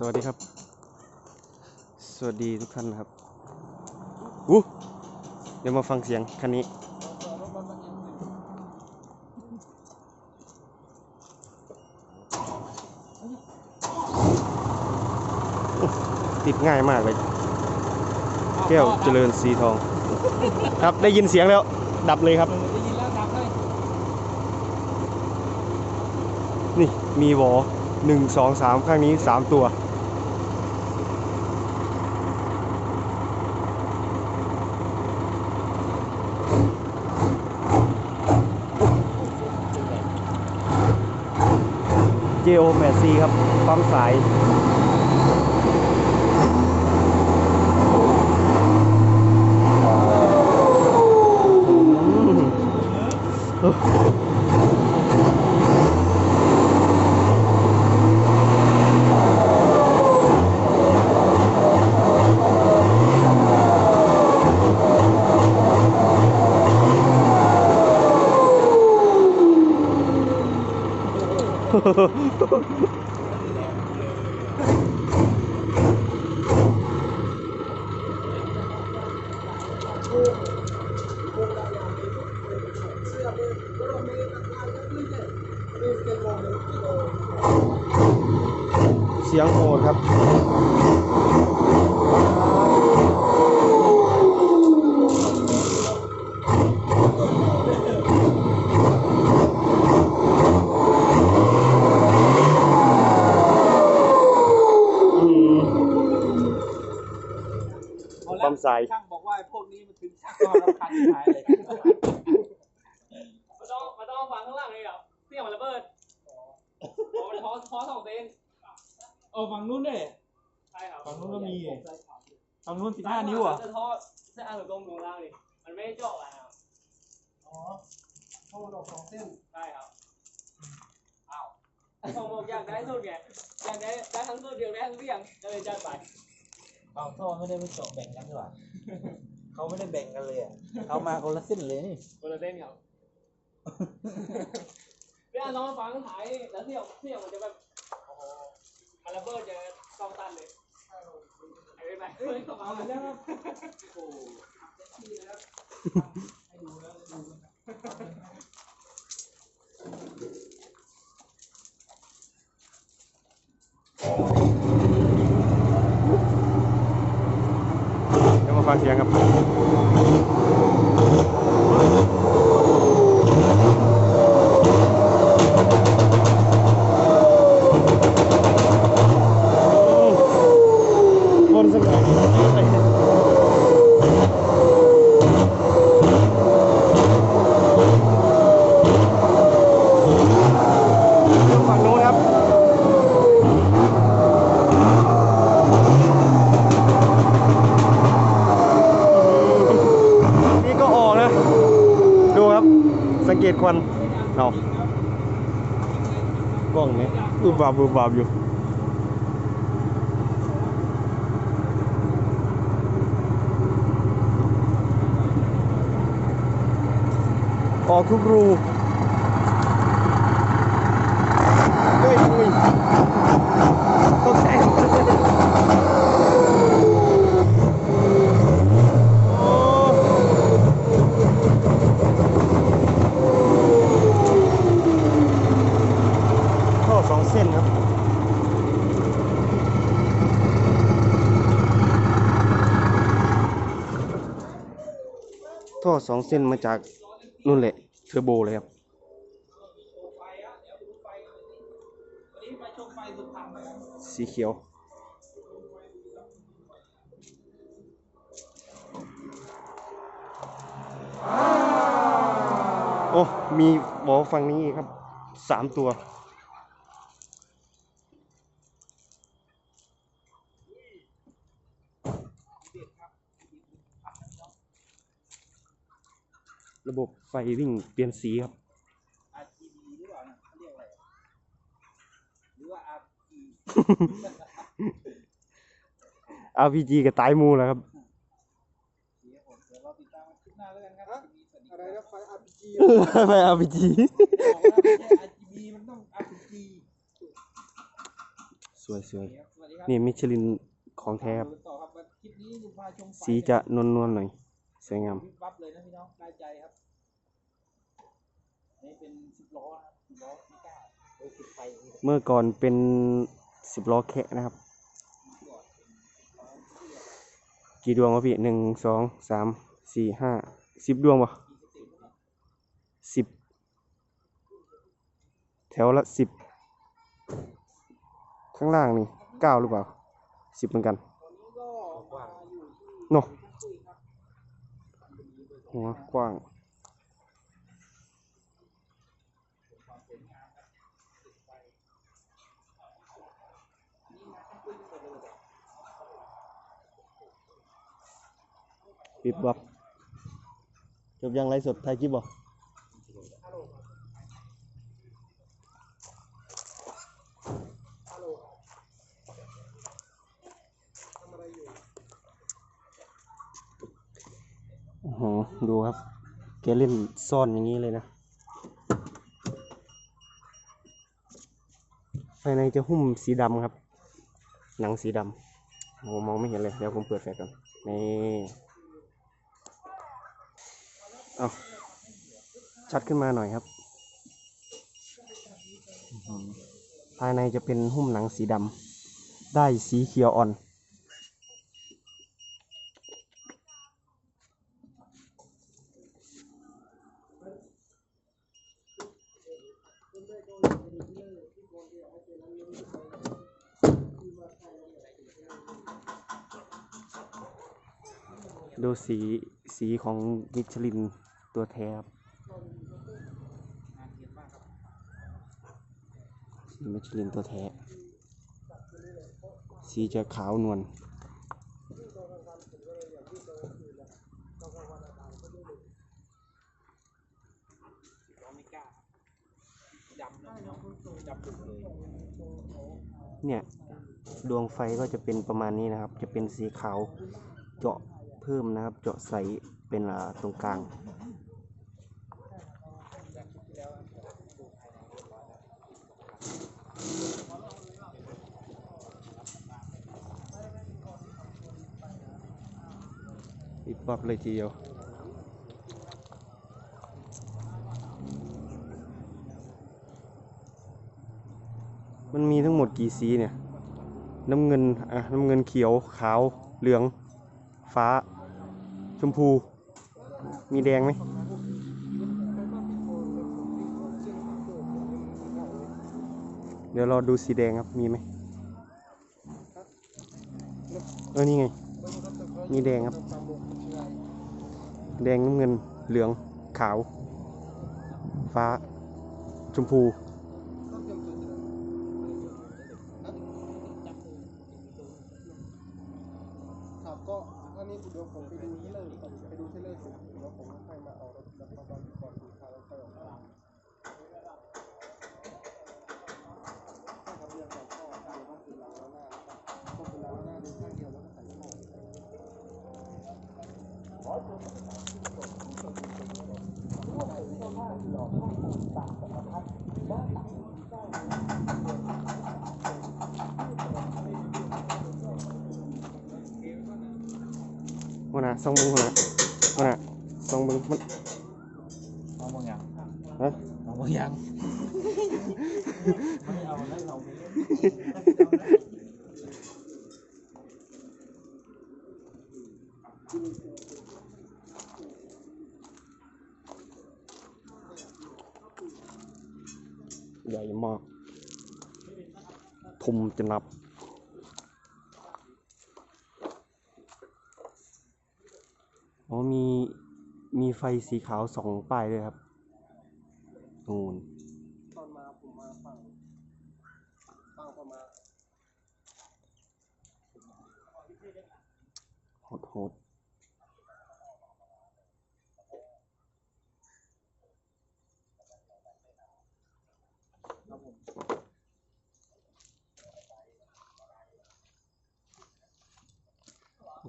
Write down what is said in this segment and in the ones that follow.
สวัสดีครับ สวัสดีทุกท่านนะครับอู้เดี๋ยวมาฟังเสียงคันนี้ ติดง่ายมากเลย แก้วเจริญสีทอง ครับได้ยินเสียงแล้วดับเลยครับได้ยินแล้วดับเลยนี่มีวอหนึ่งสองสามข้างนี้สามตัว JO 8 C ครับปั๊มสายเเสียงโหดครับ เอาละปั๊มสายช่างบอกว่าพวกนี้มันถึงช่างก็รำคาญที่หายเลยมันต้องมันต้องฟังข้างล่างเลยเหรอเสียงมันระเบิดอ๋อมันท้อท้อสองเซนเออฝั่งนู้นด้วยใช่ครับฝั่งนู้นก็มีฝั่งนู้นสิบห้านิ้วอะจะท้อเส้นอันตรงตรงล่างนี่มันไม่ได้เจาะอะนะครับอ๋อเข้ามาดอกสองเส้นใช่ครับอ้าวผมบอกอยากได้สุดไงอยากได้ได้ทั้งสุดเดียวได้ทั้งเสียงก็เลยจัดไป เอาท่อไม่ได้ไปเจาะแบ่งกันดีกว่าเขาไม่ได้แบ่งกันเลยอะเอามาคนละเส้นเลยนี่คนละเส้นครับเวลาน้องฟังถ่ายแล้วเสียงเสียงมันจะแบบโอ้โหมันระเบิดจะกองตันเลยไอ้ไปเฮ้ยต้องเอาแล้วครับโอ้โห เดี๋ยวมาฟังเสียงครับ คนสมัยฝั่งโน้นครับ นี่ก็ออกนะ ดูครับ สังเกตควัน เนาะกล้องนี้บูบบาบบูบาบอยู่ออกทุกรูเฮ้ยอุ้ยตกใจโอ้ท่อสองเส้นครับ ท่อสองเส้นมาจากนู่นแหละเทอร์โบเลยครับสีเขียวโอ้มีบอฝั่งนี้ครับสามตัว ระบบไฟวิ่งเปลี่ยนสีครับ RGB หรือเปล่าเนี่ยเขาเรียกอะไรหรือว่า RP RPG กับตายมูแล้วครับเดี๋ยวผมเดี๋ยวเราติดตามคลิปหน้าแล้วกันครับอะไรนะไฟ RPG ไป RPG บอกว่าไม่ใช่ RGB มันต้อง RPG สวยสวยสวัสดีนี่มิชลินของแท้ครับดูต่อครับว่าคลิปนี้จะพาชมไฟ สีจะนวลนวลๆหน่อย สวยงาม วิบวับเลยนะพี่น้องได้ใจครับนี่เป็นสิบ ล้อนะครับสิบล้อไม่กล้าโดยติดไฟอย่างนี้เมื่อก่อนเป็นสิบล้อแคะนะครับ กี่ดวงวะพี่หนึ่งสองสามสี่ห้าสิบดวงปะสิบแถวละสิบข้างล่างนี่เก้าหรือเปล่าสิบเหมือนกันกว้างเนาะหัวกว้าง ปิดบับจบยังไลฟ์สดไทยคลิปบอ้โหดูครับ แกเล่นซ่อนอย่างนี้เลยนะ ภายในจะหุ้มสีดำครับ หนังสีดำโอ้มองไม่เห็นเลย เดี๋ยวผมเปิดแฟลชก่อน นี่ เอาชัดขึ้นมาหน่อยครับ ภายในจะเป็นหุ้มหนังสีดำได้สีเขียวอ่อนดูสีสีของมิชลิน ตัวแท้ครับสีมิชลินตัวแท้ สีจะขาวนวลเนี่ย ดวงไฟก็จะเป็นประมาณนี้นะครับ จะเป็นสีขาว เจาะเพิ่มนะครับ เจาะใสเป็นตรงกลาง ปิดปับเลยทีเดียวมันมีทั้งหมดกี่สีเนี่ย น้ำเงิน อะ น้ำเงินเขียว ขาว เหลือง ฟ้า ชมพู มีแดงไหม เดี๋ยวรอดูสีแดงครับ มีไหม เออ นี่ไง มีแดงครับ แดงน้ำเงินเหลืองขาว ฟ้า ชมพู ครับก็อันนี้เดี๋ยวผมไปดูที่เลยก่อนไปดูที่เลยเสร็จเดี๋ยวผมให้มาเอารถแล้วก็ตอนก่อนดูทางแล้วค่อยออกมาถ้าทะเบียนของพ่อเดี๋ยวต้องเป็นหลังแล้วหน้านะครับต้องเป็นหลังแล้วหน้าดูข้างเดียวแล้วก็ใส่ข้อ หัวหน้าส่องเบึงหัวหน้าหัวหน้าส่องเบึงมัน น้องบางอย่าง ฮะ น้องบางอย่างไม่เอาแล้วเราไปเล่น ใหญ่มากทุมจะนับ อ๋อมี มีไฟสีขาวสองป้ายด้วยครับนูนตอนมาผมมาฝั่งฝั่งประมาณโหดโหด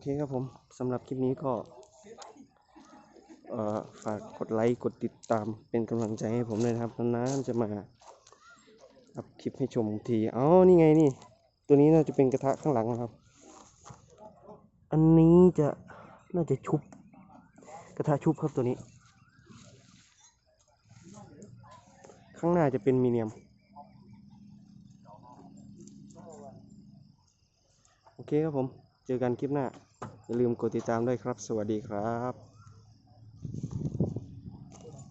อเคครับผมสำหรับคลิปนี้ก็ฝากกดไลค์กดติดตามเป็นกำลังใจให้ผมด้วยนะครับนานๆจะมาอัพคลิปให้ชมทีอ๋อนี่ไงนี่ ตัวนี้น่าจะเป็นกระทะข้างหลังนะครับ อันนี้จะน่าจะชุบ กระทะชุบครับตัวนี้ ข้างหน้าจะเป็นมีเนียม โอเคครับผม เจอกันคลิปหน้า อย่าลืมกดติดตามด้วยครับ สวัสดีครับ